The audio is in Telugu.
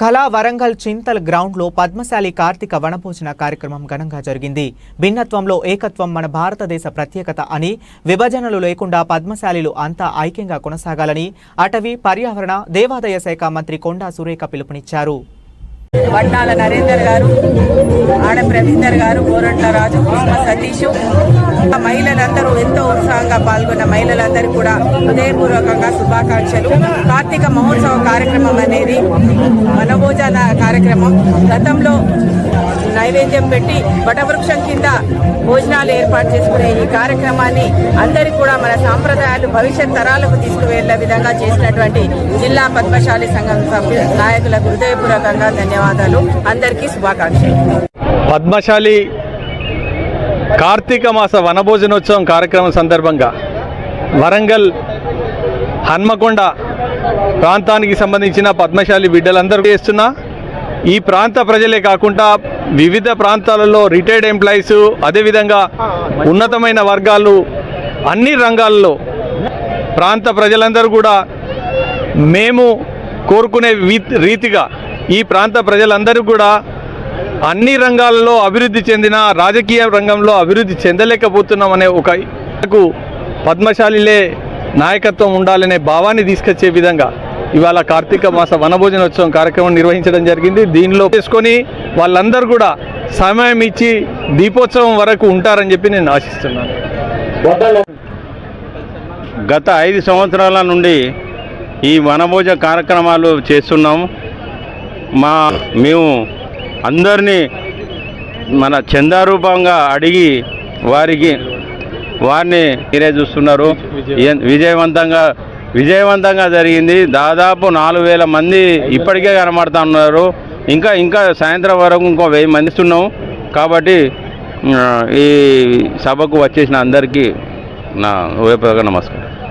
కళా వరంగల్ చింతల్ గ్రౌండ్లో పద్మశాలి కార్తీక వనభోజన కార్యక్రమం ఘనంగా జరిగింది. భిన్నత్వంలో ఏకత్వం మన భారతదేశ ప్రత్యేకత అని విభజనలు లేకుండా పద్మశాలిలు అంతా ఐక్యంగా కొనసాగాలని అటవీ పర్యావరణ దేవాదాయ శాఖ మంత్రి కొండా సురేఖ పిలుపునిచ్చారు. వడ్డాల నరేందర్ గారు ఆడ ప్రవీందర్ గారు గోరంట్ల రాజు కృష్ణ సతీష్ మహిళలందరూ ఎంతో ఉత్సాహంగా పాల్గొన్న మహిళలందరూ కూడా హృదయపూర్వకంగా శుభాకాంక్షలు. కార్తీక మహోత్సవ కార్యక్రమం అనేది వనభోజన కార్యక్రమం. గతంలో నైవేద్యం పెట్టి వటవృక్షం కింద భోజనాలు ఏర్పాటు చేసుకునే ఈ కార్యక్రమాన్ని అందరికీ కూడా మన సాంప్రదాయాలు భవిష్యత్ తరాలకు తీసుకువెళ్ళే విధంగా చేసినటువంటి జిల్లా పద్మశాలి సంఘం నాయకులకు హృదయపూర్వకంగా ధన్యవాదాలు. అందరికీ శుభాకాంక్షలు. పద్మశాలి కార్తీక మాస వనభోజనోత్సవం కార్యక్రమం సందర్భంగా వరంగల్ హన్మకొండ ప్రాంతానికి సంబంధించిన పద్మశాలి బిడ్డలందరూ చేస్తున్నా ఈ ప్రాంత ప్రజలే కాకుండా వివిధ ప్రాంతాలలో రిటైర్డ్ ఎంప్లాయీస్ అదేవిధంగా ఉన్నతమైన వర్గాలు అన్ని రంగాల్లో ప్రాంత ప్రజలందరూ కూడా మేము కోరుకునే రీతిగా ఈ ప్రాంత ప్రజలందరూ కూడా అన్ని రంగాలలో అభివృద్ధి చెందిన రాజకీయ రంగంలో అభివృద్ధి చెందలేకపోతున్నామనే ఒక పద్మశాలిలే నాయకత్వం ఉండాలనే భావాన్ని తీసుకొచ్చే విధంగా ఇవాళ కార్తీక మాస వనభోజనోత్సవం కార్యక్రమం నిర్వహించడం జరిగింది. దీనిలో చేసుకొని వాళ్ళందరూ కూడా సమయం ఇచ్చి దీపోత్సవం వరకు ఉంటారని చెప్పి నేను ఆశిస్తున్నాను. గత ఐదు సంవత్సరాల నుండి ఈ వనభోజ కార్యక్రమాలు చేస్తున్నాం. మా మేము అందరినీ మన చందారూపంగా అడిగి వారికి వారిని మీరే చూస్తున్నారు. విజయవంతంగా విజయవంతంగా జరిగింది. దాదాపు నాలుగు వేల మంది ఇప్పటికే కనబడతా ఉన్నారు. ఇంకా ఇంకా సాయంత్రం వరకు ఇంకో వెయ్యి మంది ఇస్తున్నాం కాబట్టి ఈ సభకు వచ్చేసిన అందరికీ నా హృదయపూర్వక నమస్కారం.